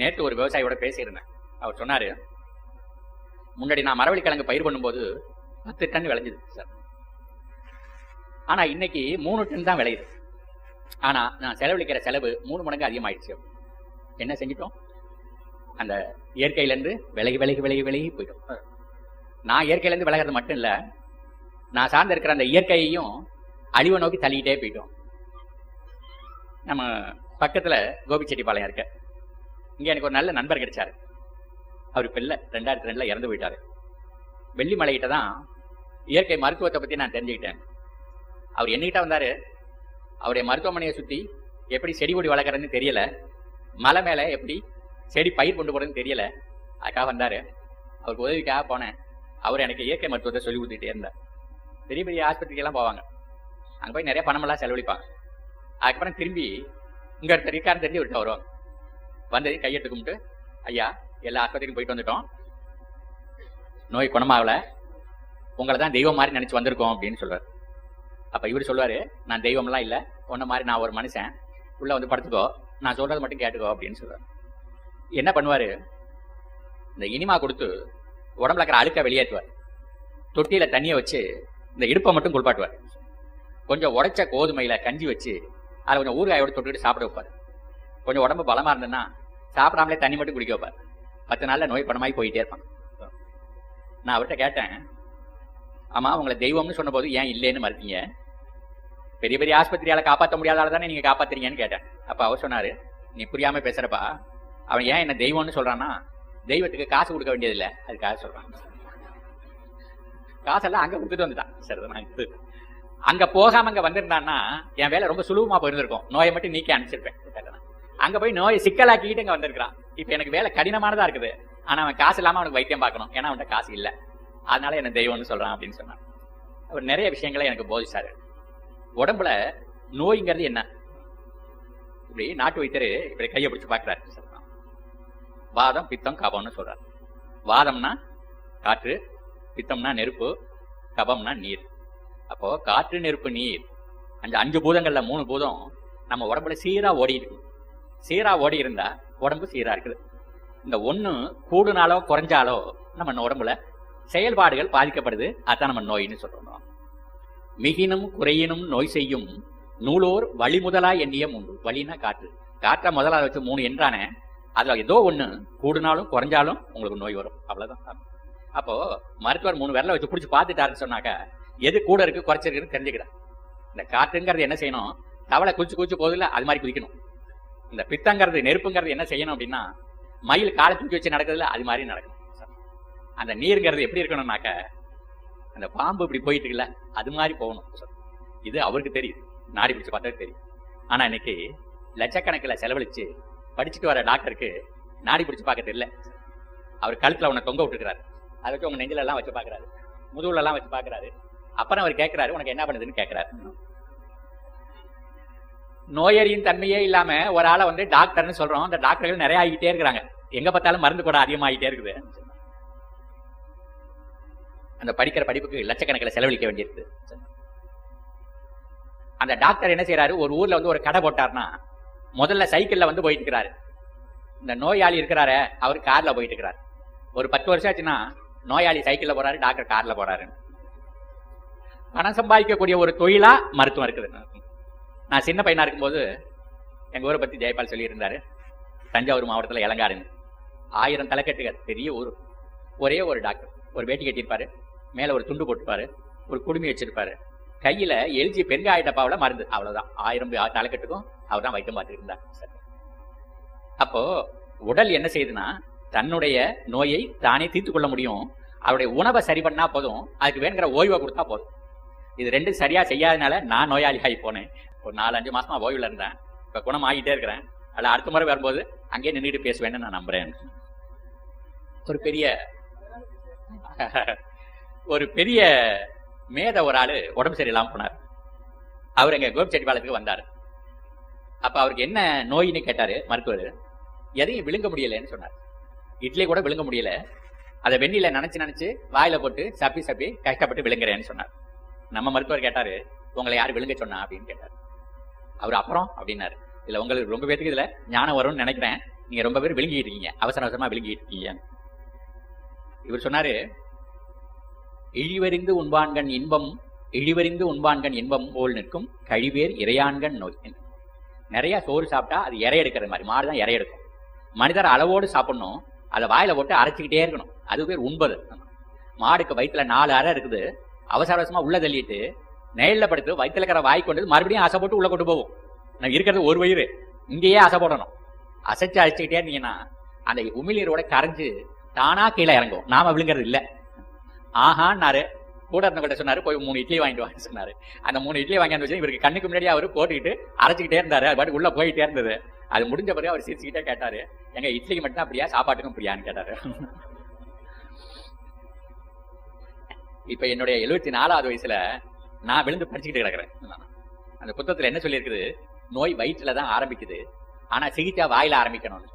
நேற்று ஒரு விவசாயியோட பேசியிருந்தேன். அவர் சொன்னாரு முன்னாடி நான் மரவள்ளி கிழங்கு பயிர் பண்ணும்போது பத்து டன் விளைஞ்சுது சார் ஆனா இன்னைக்கு மூணு டன் தான் விளையுது. ஆனா நான் செலவழிக்கிற செலவு மூணு மடங்கு அதிகமாயிடுச்சு. என்ன செஞ்சிட்டோம்? அந்த இயற்கையிலேருந்து விலகி விலகி விலகி விலகி போயிட்டோம். நான் இயற்கையிலேருந்து விலகிறது மட்டும் இல்ல நான் சார்ந்து இருக்கிற அந்த இயற்கையையும் அழிவை நோக்கி தள்ளிக்கிட்டே போயிட்டோம். நம்ம பக்கத்துல கோபிச்செட்டிப்பாளையம் இருக்கேன் இங்க எனக்கு ஒரு நல்ல நண்பர் கிடைச்சாரு. அவர் இப்ப இல்லை. ரெண்டாயிரத்தி ரெண்டுல இறந்து போயிட்டாரு. வெள்ளிமலைகிட்ட தான் இயற்கை மருத்துவத்தை பத்தி நான் தெரிஞ்சுக்கிட்டேன். அவர் என்னகிட்ட வந்தாரு. அவருடைய மருத்துவமனையை சுத்தி எப்படி செடி கொடி வளர்க்குறதுன்னு தெரியல. மலை மேல எப்படி செடி பயிர் கொண்டு போறதுன்னு தெரியல. அதுக்காக வந்தாரு. அவருக்கு உதவிக்காக போனேன். அவர் எனக்கு இயற்கை மருத்துவத்தை சொல்லி கொடுத்துட்டே இருந்தார். பெரிய பெரிய ஆஸ்பத்திரிக்கெல்லாம் போவாங்க. அங்க போய் நிறைய பணமெல்லாம் செலவழிப்பாங்க. அதுக்கப்புறம் திரும்பி இங்கே ஒருத்தர் இருக்காருன்னு தெரிஞ்சு விட்டு வருவாங்க. வந்து கையெடுத்து கும்பிட்டு ஐயா எல்லா ஆஸ்பத்திரிக்கும் போயிட்டு வந்துட்டோம். நோய் குணமாகல. உங்களை தான் தெய்வம் மாதிரி நினைச்சு வந்திருக்கோம் அப்படின்னு சொல்றாரு. அப்ப இவர் சொல்லுவாரு நான் தெய்வம்லாம் இல்லை. உன்ன மாதிரி நான் ஒரு மனுஷன். உள்ள வந்து படுத்துக்கோ. நான் சொல்றது மட்டும் கேட்டுக்கோ அப்படின்னு சொல்றாரு. என்ன பண்ணுவாரு? இந்த இனிமா கொடுத்து உடம்புல இருக்கிற அழுக்க வெளியேற்றுவார். தொட்டியில தண்ணியை வச்சு இந்த இடுப்பை மட்டும் குளிப்பாட்டுவார். கொஞ்சம் உடைச்ச கோதுமையில கஞ்சி வச்சு அதில் கொஞ்சம் ஊறுகாயோட தொட்டுக்கிட்டு சாப்பிட வைப்பார். கொஞ்சம் உடம்பு பலமா இருந்ததுன்னா சாப்பிடாமலே தண்ணி மட்டும் குடிக்க வைப்பார். பத்து நாள்ல நோய் பணமாகி போயிட்டே இருப்பான் நான் அவர்கிட்ட கேட்டேன் ஆமா உங்களை தெய்வம்னு சொன்னபோது ஏன் இல்லைன்னு மறுத்தீங்க? பெரிய பெரிய ஆஸ்பத்திரியால காப்பாற்ற முடியாதால தானே நீங்க காப்பாத்துறீங்கன்னு கேட்டேன். அப்ப அவர் சொன்னாரு நீ புரியாம பேசுறப்பா அவன் ஏன் என்ன தெய்வம்னு சொல்றான்னா தெய்வத்துக்கு காசு கொடுக்க வேண்டியதில்லை அதுக்காக சொல்றான். காசெல்லாம் அங்க கொடுத்துட்டு வந்துட்டான். சரி நான் இது. அங்க போகாம அங்க வந்திருந்தான்னா என் வேலை ரொம்ப சுலபமா போயிருந்திருக்கும். நோயை மட்டும் நீக்கி அனுப்பிச்சிருப்பேன். அங்க போய் நோயை சிக்கலாக்கிட்டு இங்க வந்திருக்கிறான். இப்ப எனக்கு வேலை கடினமானதா இருக்குது. ஆனா அவன் காசு இல்லாம அவனுக்கு வைத்தியம் பார்க்கணும். ஏன்னா அவன்கிட்ட காசு இல்ல. அதனால என்ன தெய்வம்னு சொல்றான் அப்படின்னு சொன்னான். அவர் நிறைய விஷயங்களை எனக்கு போதிச்சாரு. உடம்புல நோய்ங்கிறது என்ன? இப்படி நாட்டு வைத்தியர் இப்படி கையை பிடிச்சு பாக்குறாரு வாதம் பித்தம் கபம்னு சொல்றாரு. வாதம்னா காற்று பித்தம்னா நெருப்பு கபம்னா நீர். அப்போ காற்று நெருப்பு நீர். அந்த அஞ்சு பூதங்கள்ல மூணு பூதம் நம்ம உடம்புல சீரா ஓடி இருக்கும் சீரா ஓடி இருந்தா உடம்பு சீரா இருக்குது. இந்த ஒண்ணு கூடுனாலோ குறைஞ்சாலோ நம்ம உடம்புல செயல்பாடுகள் பாதிக்கப்படுது. அதான் நம்ம நோயின்னு சொல்றோம். மிகினும் குறையினும் நோய் செய்யும் நூலோர் வழி முதலா எண்ணியம் மூன்று. வழினா காற்று. காற்றை முதலா வச்சு மூணு என்றானே அதுல ஏதோ ஒண்ணு கூடுனாலும் குறைஞ்சாலும் உங்களுக்கு நோய் வரும். அவ்வளவுதான். அப்போ மருத்துவர் மூணு விரல வச்சு பிடிச்சி பார்த்துட்டாருன்னு சொன்னாக்க எது கூட இருக்கு குறைச்சிருக்குன்னு தெரிஞ்சுக்கிறார் இந்த காற்றுங்கிறது என்ன செய்யணும்? தவளை குச்சி குச்சி போதில்ல அது மாதிரி குதிக்கணும். இந்த பித்தங்கிறது நெருப்புங்கிறது என்ன செய்யணும் அப்படின்னா மயில் காலை தூக்கி வச்சு நடக்குதுல அது மாதிரி நடக்கணும். அந்த நீருங்கிறது எப்படி இருக்கணும்னாக்க அந்த பாம்பு இப்படி போயிட்டு இருக்குல்ல அது மாதிரி போகணும். இது அவருக்கு தெரியுது நாடி பிடிச்சு பார்த்தா தெரியும். ஆனா இன்னைக்கு லட்சக்கணக்கில் செலவழிச்சு படிச்சுட்டு வர டாக்டருக்கு நாடி பிடிச்சு பார்க்க தெரியல. அவர் கழுத்துல உன்னை தொங்க விட்டுருக்காரு அதை வச்சு உங்க நெஞ்சில எல்லாம் வச்சு பாக்குறாரு முதுகுல எல்லாம் வச்சு பாக்குறாரு அப்புறம் அவர் கேட்கிறாரு உனக்கு என்ன பண்ணுதுன்னு கேட்கிறாரு. நோயறியின் தன்மையே இல்லாம ஒரு ஆளை வந்து டாக்டர்னு சொல்றோம். அந்த டாக்டர்கள் நிறைய ஆகிட்டே இருக்கிறாங்க. எங்க பார்த்தாலும் மருந்து கூட அதிகமாகிட்டே இருக்குது. அந்த படிக்கிற படிப்புக்கு லட்சக்கணக்கில் செலவழிக்க வேண்டியிருக்கு. அந்த டாக்டர் என்ன செய்யறாரு ஒரு ஊர்ல வந்து ஒரு கடை போட்டார்னா முதல்ல சைக்கிள்ல வந்து போயிட்டு இருக்கிறாரு. இந்த நோயாளி இருக்கிறாரு அவர் கார்ல போயிட்டு இருக்கிறாரு. ஒரு பத்து வருஷம் ஆச்சுன்னா நோயாளி சைக்கிள்ல போறாரு டாக்டர் கார்ல போறாரு பணம் சம்பாதிக்கக்கூடிய ஒரு தொழிலா மருத்துவம் இருக்குது. நான் சின்ன பையனா இருக்கும்போது எங்க ஊரை பத்தி ஜெயபால் சொல்லியிருந்தாரு. தஞ்சாவூர் மாவட்டத்தில் இளங்காடுன்னு. ஆயிரம் தலைக்கட்டுகள் பெரிய ஊர். ஒரே ஒரு டாக்டர் ஒரு வேட்டி கட்டியிருப்பாரு. மேல ஒரு துண்டு போட்டுப்பாரு ஒரு குடுமி வச்சிருப்பாரு. கையில எல்ஜி பெருங்காய டப்பாவில் மருந்து. அவ்வளவுதான். ஆயிரம் தலைக்கட்டுக்கும் அவர் தான் வைத்தியம் பார்த்துட்டு இருந்தார். அப்போ உடல் என்ன செய்யுதுன்னா தன்னுடைய நோயை தானே தீர்த்து கொள்ள முடியும். அவருடைய உணவை சரி பண்ணா போதும். அதுக்கு வேணுங்கிற ஓய்வை கொடுத்தா போதும். இது ரெண்டும் சரியா செய்யாதனால நான் நோயாளியாகி போனேன். ஒரு நாலு அஞ்சு மாசமா ஓய்வுல இருந்தேன். இப்ப குணம் ஆகிட்டே இருக்கிறேன். அதில் அடுத்த முறை வரும்போது அங்கேயே நின்றுட்டு பேசுவேன்னு நான் நம்புறேன். ஒரு பெரிய ஒரு பெரிய மேத ஒரு ஆளு உடம்பு சரியில்லாம போனார். அவர் எங்க கோபிச்செட்டிப்பாளையத்துக்கு வந்தார். அப்ப அவருக்கு என்ன நோயின்னு கேட்டாரு மருத்துவர். எதையும் விழுங்க முடியலன்னு சொன்னார். இட்லி கூட விழுங்க முடியல. அதை வெண்ணில நினைச்சு நினைச்சு வாயில போட்டு சப்பி சப்பி கஷ்டப்பட்டு விழுங்குறேன்னு சொன்னார். நம்ம மருத்துவர் கேட்டாரு உங்களை யார் விழுங்க சொன்னா? அப்படின்னு கேட்டார். அவர் அப்புறம் அப்படின்னாரு. இதுல உங்களுக்கு ரொம்ப பேத்துக்கு இதுல ஞானம் வரும்னு நினைக்கிறேன். நீங்க ரொம்ப பேர் விழுங்கிட்டு இருக்கீங்க. அவசர அவசரமா விழுங்கிட்டு இருக்கீங்க. இவர் சொன்னாரு இழிவறிந்து உண்பான்கண் இன்பம் இழிவறிந்து உண்பான்கண் இன்பம் போல் நிற்கும் கழிவேர் இறையான்கண் நோய். நிறைய சோறு சாப்பிட்டா அது இறை எடுக்கிற மாதிரி மாடு தான் இறை எடுக்கும். மனிதர் அளவோடு சாப்பிடணும் அதை வாயில போட்டு அரைச்சிக்கிட்டே இருக்கணும். அது பேர் உண்பது. மாடுக்கு வயிற்றுல நாலு அறை இருக்குது. அவசர அவசரமா உள்ள தள்ளிட்டு நேரில் படுத்து வயிற்றுல இருக்கிற வாய் கொண்டு மறுபடியும் ஆசை போட்டு உள்ள கொண்டு போகும் நான் இருக்கிறது ஒரு வயிறு. இங்கேயே ஆசை போடணும். அசைச்சு அழைச்சிக்கிட்டே இருந்தீங்கன்னா அந்த உமிழ்நீரோட கரைஞ்சு தானா கீழே இறங்கும். நாம விழுங்குறது இல்லை. ஆஹான்னாரு. கூட இருந்தவங்கிட்ட சொன்னாரு போய் மூணு இட்லி வாங்கிட்டு வாங்க சொன்னாரு. அந்த மூணு இட்லி வாங்கி வச்சு இவருக்கு கண்ணுக்கு முன்னாடி அவர் போட்டுக்கிட்டு அரைச்சிக்கிட்டே இருந்தாரு. அது பாட்டு உள்ள போயிட்டே இருந்தது. அது முடிஞ்ச பிறகு அவர் சிரிச்சுக்கிட்டே கேட்டாரு எங்க இட்லிக்கு மட்டும் அப்படியா சாப்பாட்டுக்கும் அப்படியான்னு கேட்டாரு. இப்ப என்னுடைய எழுபத்தி நாலாவது வயசுல நான் விழுந்து படிச்சுக்கிட்டு கிடக்குறேன். அந்த புத்தகத்துல என்ன சொல்லியிருக்குது? நோய் வயிற்றுல தான் ஆரம்பிக்குது. ஆனா சிகிச்சை வாயில ஆரம்பிக்கணும்னு